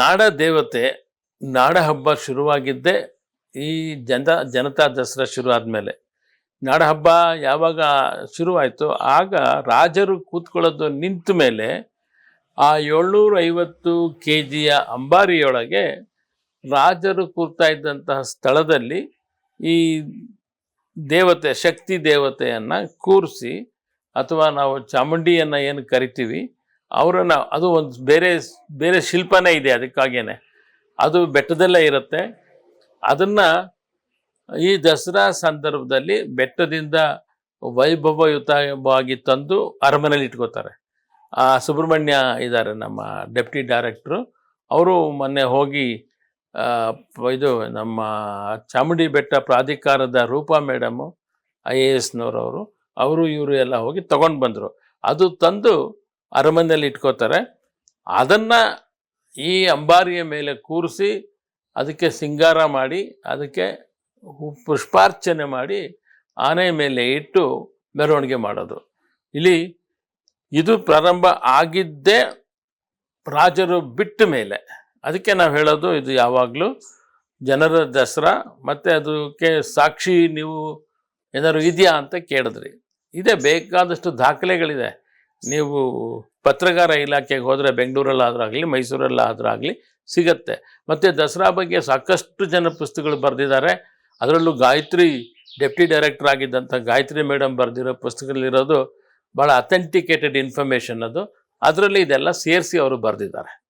ನಾಡ ದೇವತೆ, ನಾಡ ಹಬ್ಬ ಶುರುವಾಗಿದ್ದೇ ಈ ಜನ, ಜನತಾ ದಸರಾ ಶುರು ಆದಮೇಲೆ ನಾಡ ಹಬ್ಬ ಯಾವಾಗ ಶುರುವಾಯಿತು ಆಗ ರಾಜರು ಕೂತ್ಕೊಳ್ಳೋದು ನಿಂತ ಮೇಲೆ ಆ ಏಳ್ನೂರ ಐವತ್ತು ಕೆ ಜಿಯ ಅಂಬಾರಿಯೊಳಗೆ ರಾಜರು ಕೂರ್ತಾ ಇದ್ದಂತಹ ಸ್ಥಳದಲ್ಲಿ ಈ ದೇವತೆ, ಶಕ್ತಿ ದೇವತೆಯನ್ನು ಕೂರಿಸಿ, ಅಥವಾ ನಾವು ಚಾಮುಂಡಿಯನ್ನು ಏನು ಕರಿತೀವಿ ಅವರನ್ನು ಅದು ಒಂದು ಬೇರೆ ಬೇರೆ ಶಿಲ್ಪನೇ ಇದೆ ಅದಕ್ಕಾಗೇನೆ. ಅದು ಬೆಟ್ಟದಲ್ಲೇ ಇರುತ್ತೆ. ಅದನ್ನು ಈ ದಸರಾ ಸಂದರ್ಭದಲ್ಲಿ ಬೆಟ್ಟದಿಂದ ವೈಭವಯುತವಾಗಿ ತಂದು ಅರಮನೆಯಲ್ಲಿ ಇಟ್ಕೋತಾರೆ. ಆ ಸುಬ್ರಹ್ಮಣ್ಯ ಇದ್ದಾರೆ ನಮ್ಮ ಡೆಪ್ಟಿ ಡೈರೆಕ್ಟ್ರು. ಅವರು ಮೊನ್ನೆ ಹೋಗಿ ಇದು ನಮ್ಮ ಚಾಮುಂಡಿ ಬೆಟ್ಟ ಪ್ರಾಧಿಕಾರದ ರೂಪಾ ಮೇಡಮು, ಐ ಎ ಎಸ್ನವರವರು, ಅವರು ಇವರು ಎಲ್ಲ ಹೋಗಿ ತಗೊಂಡು ಬಂದರು. ಅದು ತಂದು ಅರಮನೆಯಲ್ಲಿ ಇಟ್ಕೋತಾರೆ. ಅದನ್ನು ಈ ಅಂಬಾರಿಯ ಮೇಲೆ ಕೂರಿಸಿ ಅದಕ್ಕೆ ಸಿಂಗಾರ ಮಾಡಿ, ಅದಕ್ಕೆ ಪುಷ್ಪಾರ್ಚನೆ ಮಾಡಿ ಆನೆ ಮೇಲೆ ಇಟ್ಟು ಮೆರವಣಿಗೆ ಮಾಡೋದು. ಇಲ್ಲಿ ಇದು ಪ್ರಾರಂಭ ಆಗಿದ್ದೇ ರಾಜರು ಬಿಟ್ಟ ಮೇಲೆ. ಅದಕ್ಕೆ ನಾವು ಹೇಳೋದು ಇದು ಯಾವಾಗಲೂ ಜನರ ದಸರಾ, ಮತ್ತು ಅದಕ್ಕೆ ಸಾಕ್ಷಿ ನೀವು ಏನಾದರೂ ಇದೆಯಾ ಅಂತ ಕೇಳಿದ್ರಿ. ಇದೆ ಬೇಕಾದಷ್ಟು ದಾಖಲೆಗಳಿದೆ. ನೀವು ಪತ್ರಗಾರ ಇಲಾಖೆಗೆ ಹೋದರೆ, ಬೆಂಗಳೂರಲ್ಲಾದ್ರಾಗಲಿ, ಮೈಸೂರಲ್ಲಾದ್ರಾಗಲಿ ಸಿಗತ್ತೆ. ಮತ್ತು ದಸರಾ ಬಗ್ಗೆ ಸಾಕಷ್ಟು ಜನ ಪುಸ್ತಕಗಳು ಬರೆದಿದ್ದಾರೆ. ಅದರಲ್ಲೂ ಗಾಯತ್ರಿ ಡೆಪ್ಟಿ ಡೈರೆಕ್ಟರ್ ಆಗಿದ್ದಂಥ ಗಾಯತ್ರಿ ಮೇಡಮ್ ಬರೆದಿರೋ ಪುಸ್ತಕಗಳಿರೋದು ಭಾಳ ಅಥೆಂಟಿಕೇಟೆಡ್ ಇನ್ಫಾರ್ಮೇಷನ್ ಅದು. ಅದರಲ್ಲಿ ಇದೆಲ್ಲ ಸೇರಿಸಿ ಅವರು ಬರೆದಿದ್ದಾರೆ.